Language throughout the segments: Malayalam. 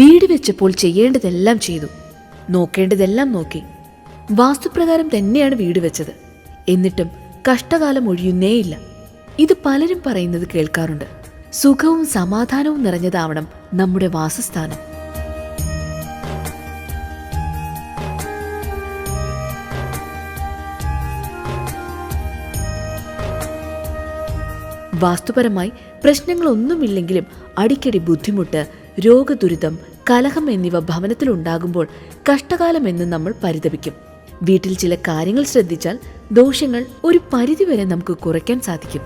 വീട് വെച്ചപ്പോൾ ചെയ്യേണ്ടതെല്ലാം ചെയ്തു. നോക്കേണ്ടതെല്ലാം നോക്കി. വാസ്തുപ്രകാരം തന്നെയാണ് വീട് വെച്ചത്. എന്നിട്ടും കഷ്ടകാലം ഒഴിയുന്നേയില്ല. ഇത് പലരും പറയുന്നത് കേൾക്കാറുണ്ട്. സുഖവും സമാധാനവും നിറഞ്ഞതാവണം നമ്മുടെ വാസസ്ഥാനം. വാസ്തുപരമായി പ്രശ്നങ്ങളൊന്നുമില്ലെങ്കിലും അടിക്കടി ബുദ്ധിമുട്ട് രോഗദുരിതം കലഹം എന്നിവ ഭവനത്തിലുണ്ടാകുമ്പോൾ കഷ്ടകാലമെന്ന് നമ്മൾ പരിതപിക്കും. വീട്ടിൽ ചില കാര്യങ്ങൾ ശ്രദ്ധിച്ചാൽ ദോഷങ്ങൾ ഒരു പരിധിവരെ നമുക്ക് കുറയ്ക്കാൻ സാധിക്കും.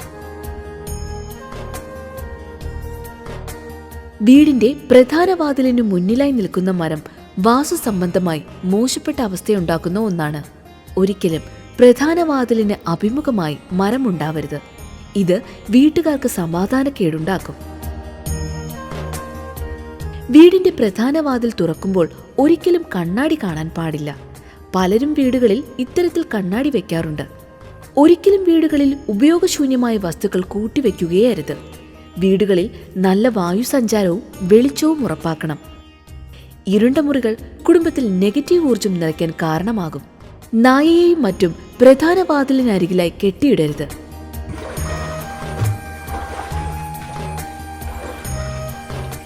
വീടിന്റെ പ്രധാന വാതിലിന് മുന്നിലായി നിൽക്കുന്ന മരം വാസു സംബന്ധമായി മോശപ്പെട്ട അവസ്ഥയുണ്ടാക്കുന്ന ഒന്നാണ്. ഒരിക്കലും പ്രധാന വാതിലിന് അഭിമുഖമായി മരമുണ്ടാവരുത്. ഇത് വീട്ടുകാർക്ക് സമാധാനക്കേടുണ്ടാക്കും. വീടിന്റെ പ്രധാന വാതിൽ തുറക്കുമ്പോൾ ഒരിക്കലും കണ്ണാടി കാണാൻ പാടില്ല. പലരും വീടുകളിൽ ഇത്തരത്തിൽ കണ്ണാടി വെക്കാറുണ്ട്. ഒരിക്കലും വീടുകളിൽ ഉപയോഗശൂന്യമായ വസ്തുക്കൾ കൂട്ടിവെക്കുകയേ അരുത് വീടുകളിൽ നല്ല വായു സഞ്ചാരവും വെളിച്ചവും ഉറപ്പാക്കണം. ഇരുണ്ട മുറികൾ കുടുംബത്തിൽ നെഗറ്റീവ് ഊർജം നിറയ്ക്കാൻ കാരണമാകും. നായയെയും മറ്റും പ്രധാന വാതിലിനരികിലായി കെട്ടിയിടരുത്.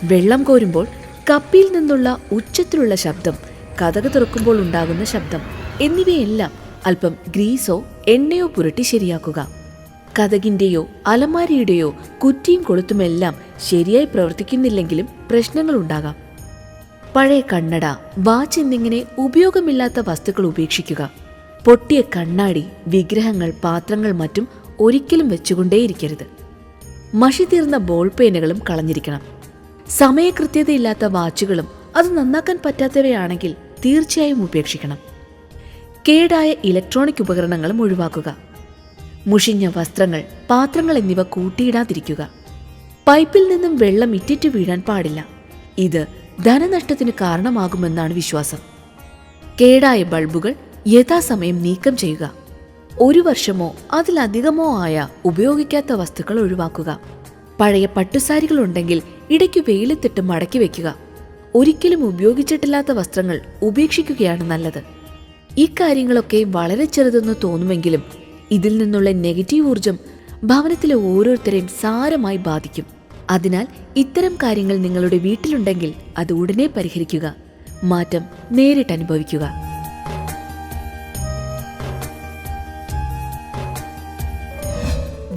വെള്ളം കോരുമ്പോൾ കപ്പിയിൽ നിന്നുള്ള ഉച്ചത്തിലുള്ള ശബ്ദം കഥക് തുറക്കുമ്പോൾ ഉണ്ടാകുന്ന ശബ്ദം എന്നിവയെല്ലാം അല്പം ഗ്രീസോ എണ്ണയോ പുരട്ടി ശരിയാക്കുക. കഥകിന്റെയോ അലമാരിയുടെയോ കുറ്റിയും കൊളുത്തുമെല്ലാം ശരിയായി പ്രവർത്തിക്കുന്നില്ലെങ്കിലും പ്രശ്നങ്ങൾ ഉണ്ടാകാം. പഴയ കണ്ണട വാച്ച് എന്നിങ്ങനെ ഉപയോഗമില്ലാത്ത വസ്തുക്കൾ ഉപേക്ഷിക്കുക. പൊട്ടിയ കണ്ണാടി വിഗ്രഹങ്ങൾ പാത്രങ്ങൾ മറ്റും ഒരിക്കലും വെച്ചുകൊണ്ടേയിരിക്കരുത്. മഷി തീർന്ന ബോൾ പേനകളും കളഞ്ഞിരിക്കണം. സമയകൃത്യതയില്ലാത്ത വാച്ചുകളും അത് നന്നാക്കാൻ പറ്റാത്തവയാണെങ്കിൽ തീർച്ചയായും ഉപേക്ഷിക്കണം. കേടായ ഇലക്ട്രോണിക് ഉപകരണങ്ങളും ഒഴിവാക്കുക. മുഷിഞ്ഞ വസ്ത്രങ്ങൾ പാത്രങ്ങൾ എന്നിവ കൂട്ടിയിടാതിരിക്കുക. പൈപ്പിൽ നിന്നും വെള്ളം ഇറ്റിറ്റു വീഴാൻ പാടില്ല. ഇത് ധനനഷ്ടത്തിന് കാരണമാകുമെന്നാണ് വിശ്വാസം. കേടായ ബൾബുകൾ യഥാസമയം നീക്കം ചെയ്യുക. ഒരു വർഷമോ അതിലധികമോ ആയ ഉപയോഗിക്കാത്ത വസ്തുക്കൾ ഒഴിവാക്കുക. പഴയ പട്ടുസാരികളുണ്ടെങ്കിൽ ഇടയ്ക്ക് വെയിലത്തിട്ട് മടക്കി വെക്കുക. ഒരിക്കലും ഉപയോഗിച്ചിട്ടില്ലാത്ത വസ്ത്രങ്ങൾ ഉപേക്ഷിക്കുകയാണ് നല്ലത്. ഇക്കാര്യങ്ങളൊക്കെ വളരെ ചെറുതെന്ന് തോന്നുമെങ്കിലും ഇതിൽ നിന്നുള്ള നെഗറ്റീവ് ഊർജം ഭവനത്തിലെ ഓരോരുത്തരെയും സാരമായി ബാധിക്കും. അതിനാൽ ഇത്തരം കാര്യങ്ങൾ നിങ്ങളുടെ വീട്ടിലുണ്ടെങ്കിൽ അത് ഉടനെ പരിഹരിക്കുക. മാറ്റം നേരിട്ട്